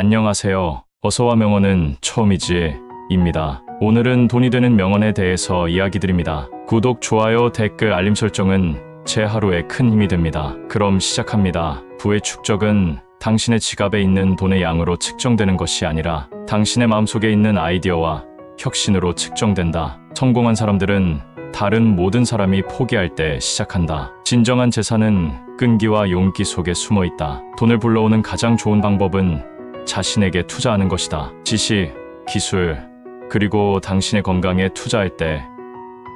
안녕하세요. 어서와 명언은 처음이지. 입니다. 오늘은 돈이 되는 명언에 대해서 이야기 드립니다. 구독, 좋아요, 댓글, 알림 설정은 제 하루에 큰 힘이 됩니다. 그럼 시작합니다. 부의 축적은 당신의 지갑에 있는 돈의 양으로 측정되는 것이 아니라 당신의 마음속에 있는 아이디어와 혁신으로 측정된다. 성공한 사람들은 다른 모든 사람이 포기할 때 시작한다. 진정한 재산은 끈기와 용기 속에 숨어 있다. 돈을 불러오는 가장 좋은 방법은 자신에게 투자하는 것이다. 지식, 기술, 그리고 당신의 건강에 투자할 때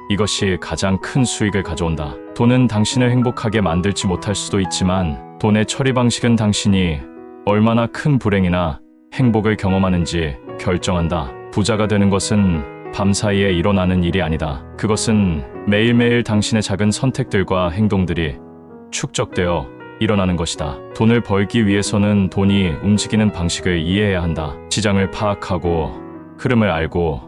이것이 가장 큰 수익을 가져온다. 돈은 당신을 행복하게 만들지 못할 수도 있지만 돈의 처리 방식은 당신이 얼마나 큰 불행이나 행복을 경험하는지 결정한다. 부자가 되는 것은 밤사이에 일어나는 일이 아니다. 그것은 매일매일 당신의 작은 선택들과 행동들이 축적되어 일어나는 것이다. 돈을 벌기 위해서는 돈이 움직이는 방식을 이해해야 한다. 시장을 파악하고 흐름을 알고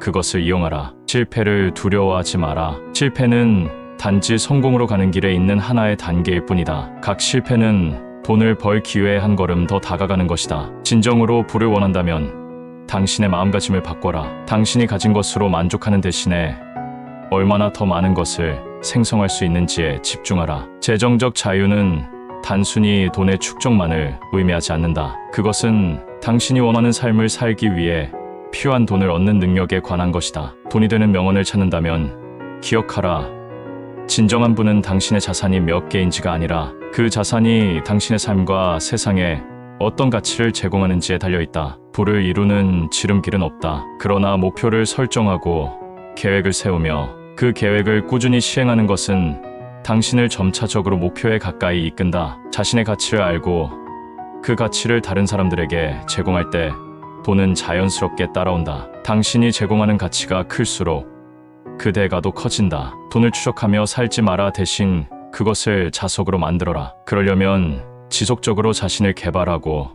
그것을 이용하라. 실패를 두려워하지 마라. 실패는 단지 성공으로 가는 길에 있는 하나의 단계일 뿐이다. 각 실패는 돈을 벌 기회에 한 걸음 더 다가가는 것이다. 진정으로 부를 원한다면 당신의 마음가짐을 바꿔라. 당신이 가진 것으로 만족하는 대신에 얼마나 더 많은 것을 생성할 수 있는지에 집중하라. 재정적 자유는 단순히 돈의 축적만을 의미하지 않는다. 그것은 당신이 원하는 삶을 살기 위해 필요한 돈을 얻는 능력에 관한 것이다. 돈이 되는 명언을 찾는다면 기억하라. 진정한 부는 당신의 자산이 몇 개인지가 아니라 그 자산이 당신의 삶과 세상에 어떤 가치를 제공하는지에 달려 있다. 부를 이루는 지름길은 없다. 그러나 목표를 설정하고 계획을 세우며 그 계획을 꾸준히 시행하는 것은 당신을 점차적으로 목표에 가까이 이끈다. 자신의 가치를 알고 그 가치를 다른 사람들에게 제공할 때 돈은 자연스럽게 따라온다. 당신이 제공하는 가치가 클수록 그 대가도 커진다. 돈을 추적하며 살지 마라 대신 그것을 자석으로 만들어라. 그러려면 지속적으로 자신을 개발하고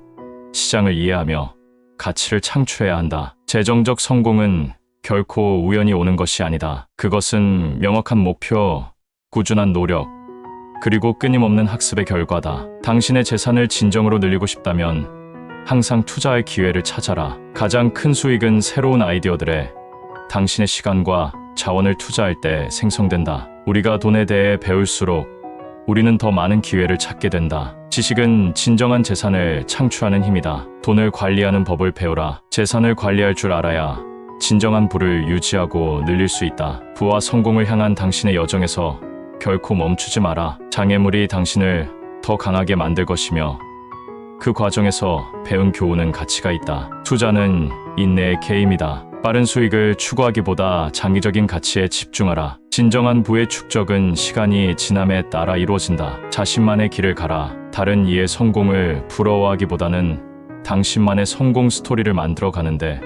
시장을 이해하며 가치를 창출해야 한다. 재정적 성공은 결코 우연히 오는 것이 아니다. 그것은 명확한 목표, 꾸준한 노력, 그리고 끊임없는 학습의 결과다. 당신의 재산을 진정으로 늘리고 싶다면 항상 투자할 기회를 찾아라. 가장 큰 수익은 새로운 아이디어들에 당신의 시간과 자원을 투자할 때 생성된다. 우리가 돈에 대해 배울수록 우리는 더 많은 기회를 찾게 된다. 지식은 진정한 재산을 창출하는 힘이다. 돈을 관리하는 법을 배우라. 재산을 관리할 줄 알아야 진정한 부를 유지하고 늘릴 수 있다. 부와 성공을 향한 당신의 여정에서 결코 멈추지 마라. 장애물이 당신을 더 강하게 만들 것이며 그 과정에서 배운 교훈은 가치가 있다. 투자는 인내의 게임이다. 빠른 수익을 추구하기보다 장기적인 가치에 집중하라. 진정한 부의 축적은 시간이 지남에 따라 이루어진다. 자신만의 길을 가라. 다른 이의 성공을 부러워하기보다는 당신만의 성공 스토리를 만들어 가는데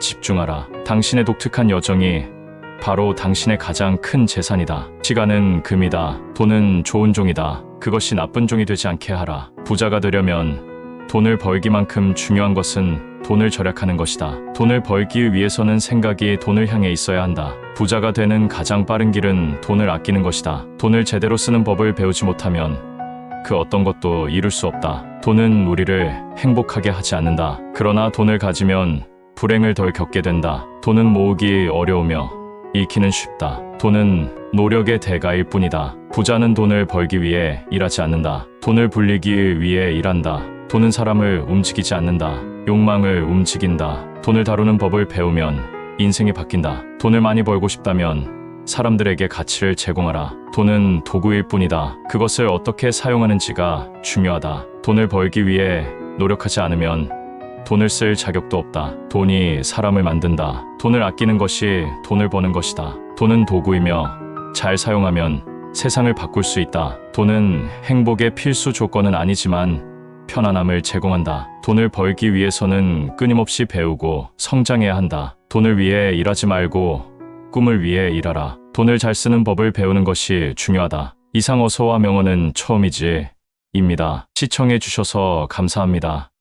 집중하라. 당신의 독특한 여정이 바로 당신의 가장 큰 재산이다. 시간은 금이다. 돈은 좋은 종이다. 그것이 나쁜 종이 되지 않게 하라. 부자가 되려면 돈을 벌기만큼 중요한 것은 돈을 절약하는 것이다. 돈을 벌기 위해서는 생각이 돈을 향해 있어야 한다. 부자가 되는 가장 빠른 길은 돈을 아끼는 것이다. 돈을 제대로 쓰는 법을 배우지 못하면 그 어떤 것도 이룰 수 없다. 돈은 우리를 행복하게 하지 않는다. 그러나 돈을 가지면 불행을 덜 겪게 된다. 돈은 모으기 어려우며 잃기는 쉽다. 돈은 노력의 대가일 뿐이다. 부자는 돈을 벌기 위해 일하지 않는다. 돈을 불리기 위해 일한다. 돈은 사람을 움직이지 않는다. 욕망을 움직인다. 돈을 다루는 법을 배우면 인생이 바뀐다. 돈을 많이 벌고 싶다면 사람들에게 가치를 제공하라. 돈은 도구일 뿐이다. 그것을 어떻게 사용하는지가 중요하다. 돈을 벌기 위해 노력하지 않으면 돈을 쓸 자격도 없다. 돈이 사람을 만든다. 돈을 아끼는 것이 돈을 버는 것이다. 돈은 도구이며 잘 사용하면 세상을 바꿀 수 있다. 돈은 행복의 필수 조건은 아니지만 편안함을 제공한다. 돈을 벌기 위해서는 끊임없이 배우고 성장해야 한다. 돈을 위해 일하지 말고 꿈을 위해 일하라. 돈을 잘 쓰는 법을 배우는 것이 중요하다. 이상 어서와 명언은 처음이지. 입니다. 시청해 주셔서 감사합니다.